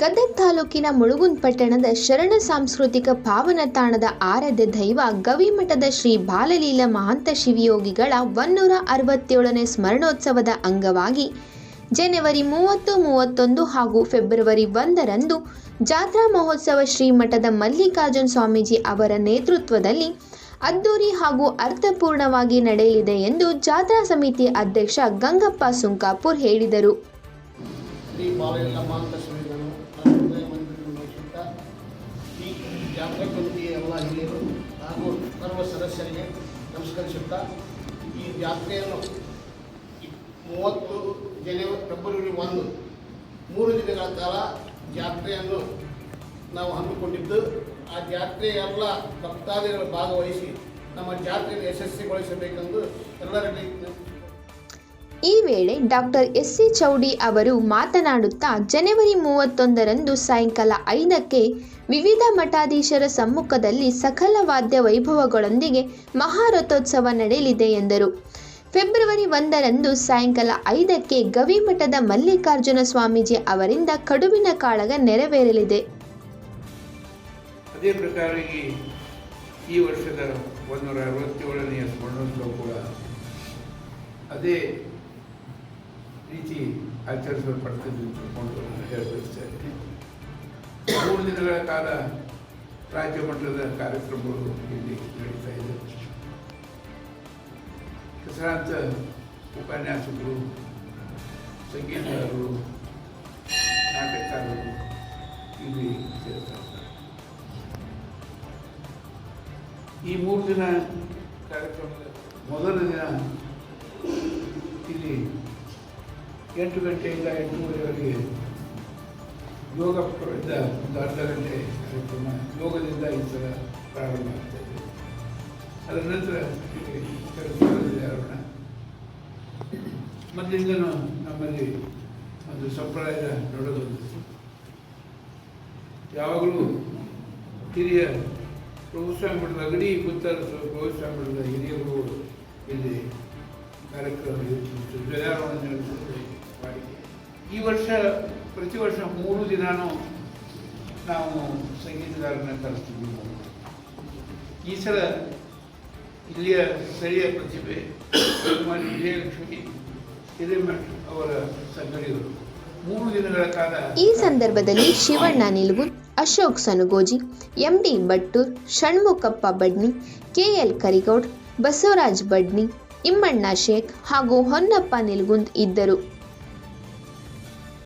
ಗದಗ ತಾಲೂಕಿನ ಮುಳುಗುಂದ್ ಪಟ್ಟಣದ ಶರಣ ಸಾಂಸ್ಕೃತಿಕ ಪಾವನ ತಾಣದ ಆರಾಧ್ಯ ದೈವ ಗವಿಮಠದ ಶ್ರೀ ಬಾಲಲೀಲ ಮಹಾಂತ ಶಿವಯೋಗಿಗಳ ಒನ್ನೂರ ಅರವತ್ತೇಳನೇ ಸ್ಮರಣೋತ್ಸವದ ಅಂಗವಾಗಿ ಜನವರಿ ಮೂವತ್ತು, ಮೂವತ್ತೊಂದು ಹಾಗೂ ಫೆಬ್ರವರಿ ಒಂದರಂದು ಜಾತ್ರಾ ಮಹೋತ್ಸವ ಶ್ರೀಮಠದ ಮಲ್ಲಿಕಾರ್ಜುನ್ ಸ್ವಾಮೀಜಿ ಅವರ ನೇತೃತ್ವದಲ್ಲಿ ಅದ್ದೂರಿ ಹಾಗೂ ಅರ್ಥಪೂರ್ಣವಾಗಿ ನಡೆಯಲಿದೆ ಎಂದು ಜಾತ್ರಾ ಸಮಿತಿ ಅಧ್ಯಕ್ಷ ಗಂಗಪ್ಪ ಸುಂಕಾಪುರ್ ಹೇಳಿದರು. ಕಮಿಟಿಯ ಎಲ್ಲ ಹಿರಿಯರು ಹಾಗೂ ಸರ್ವ ಸದಸ್ಯರಿಗೆ ನಮಸ್ಕರಿಸುತ್ತಾ, ಈ ಯಾತ್ರೆಯನ್ನು ಮೂವತ್ತು ಜನವರಿ ಫೆಬ್ರವರಿ ಒಂದು, ಮೂರು ದಿನಗಳ ಕಾಲ ಜಾತ್ರೆಯನ್ನು ನಾವು ಹಮ್ಮಿಕೊಂಡಿದ್ದು, ಆ ಜಾತ್ರೆಯ ಎಲ್ಲ ಭಕ್ತಾದಿಗಳು ಭಾಗವಹಿಸಿ ನಮ್ಮ ಜಾತ್ರೆಯನ್ನು ಯಶಸ್ವಿಗೊಳಿಸಬೇಕೆಂದು ಎಲ್ಲರಲ್ಲಿ ಈ ವೇಳೆ ಡಾಕ್ಟರ್ ಎಸ್ ಸಿ ಚೌಡಿ ಅವರು ಮಾತನಾಡುತ್ತಾ ಜನವರಿ ಮೂವತ್ತೊಂದರಂದು ಸಾಯಂಕಾಲ ಐದಕ್ಕೆ ವಿವಿಧ ಮಠಾಧೀಶರ ಸಮ್ಮುಖದಲ್ಲಿ ಸಕಲ ವಾದ್ಯ ವೈಭವಗಳೊಂದಿಗೆ ಮಹಾರಥೋತ್ಸವ ನಡೆಯಲಿದೆ ಎಂದರು. ಫೆಬ್ರವರಿ ಒಂದರಂದು ಸಾಯಂಕಾಲ ಐದಕ್ಕೆ ಗವಿಮಠದ ಮಲ್ಲಿಕಾರ್ಜುನ ಸ್ವಾಮೀಜಿ ಅವರಿಂದ ಕಡುಬಿನ ಕಾಳಗ ನೆರವೇರಲಿದೆ. ಅದೇ ಪ್ರಕಾರ ಈ ಈ ವರ್ಷದ ಒಂದೂರ ಅರವತ್ತೇಳನೆಯ ಸ್ಮರಣೋತ್ಸವ ಕೂಡ ಅದೇ ರೀತಿ ಆಚರಿಸಲ್ಪಡ್ತದೆ ಅಂತ ತಿಳ್ಕೊಂಡು ನಾನು ಹೇಳಬಯಸ್ತಾ ಇದ್ದೀನಿ ಮೂರು ದಿನಗಳ ಕಾಲ ರಾಜ್ಯ ಮಟ್ಟದ ಕಾರ್ಯಕ್ರಮಗಳು ಇಲ್ಲಿ ನಡೀತಾ ಇದೆ. ಹೆಸರಾಂತ ಉಪನ್ಯಾಸಕರು, ಸಂಗೀತಗಾರರು, ನಾಟಕಕಾರರು ಇಲ್ಲಿ ಸೇರ್ತಾ ಇದ್ದಾರೆ ಈ ಮೂರು ದಿನ ಕಾರ್ಯಕ್ರಮದ ಮೊದಲ ದಿನ ಇಲ್ಲಿ ಎಂಟು ಗಂಟೆಯಿಂದ ಎಂಟೂವರೆವರೆಗೆ ಯೋಗ ಪ್ರ- ಒಂದು ಅರ್ಧ ಗಂಟೆ ಕಾರ್ಯಕ್ರಮ ಯೋಗದಿಂದ ಈ ಥರ ಪ್ರಾರಂಭ ಆಗ್ತದೆ ಅದರ ನಂತರ ಆರೋಣ ಮೊದಲಿಂದನೂ ನಮ್ಮಲ್ಲಿ ಒಂದು ಸಂಪ್ರದಾಯ ನಡೆದದ್ದು ಯಾವಾಗಲೂ ಹಿರಿಯ ಪ್ರಭುಸ್ವಾಮಿ ಮಠದ ಅಗಡಿ ಪುತ್ತರ ಪ್ರಭುಸ್ವಾಮಿ ಮಠದ ಹಿರಿಯರು ಇಲ್ಲಿ ಕಾರ್ಯಕ್ರಮ ವಾಡಿಕೆ ಈ ವರ್ಷ, ಪ್ರತಿ ವರ್ಷ ಮೂರು ದಿನಾನೂ ನಾವು ಸಂಗೀತಗಾರನ ಕರೆಸ್ತೀವಿ. ಈ ಸಲ ಇಲ್ಲಿಯ ಸ್ಥಳೀಯ ಪ್ರತಿಭೆ ಕುಮಾರಿ ವಿಜಯಲಕ್ಷ್ಮಿ ಹಿರೇಮಠ್ ಅವರ ಸಂಗಡಿಗರು ಮೂರು ದಿನಗಳ ಕಾಲ ಈ ಸಂದರ್ಭದಲ್ಲಿ Shivanna Nilugu, Ashok Sanugoji, M D Battur, Shanmukhappa Badni, K L Karigoud, Basavaraj Badni, Immanna Sheikh ಹಾಗೂ ಹೊನ್ನಪ್ಪ ನಿಲ್ಗುಂದ್ ಇದ್ದರು.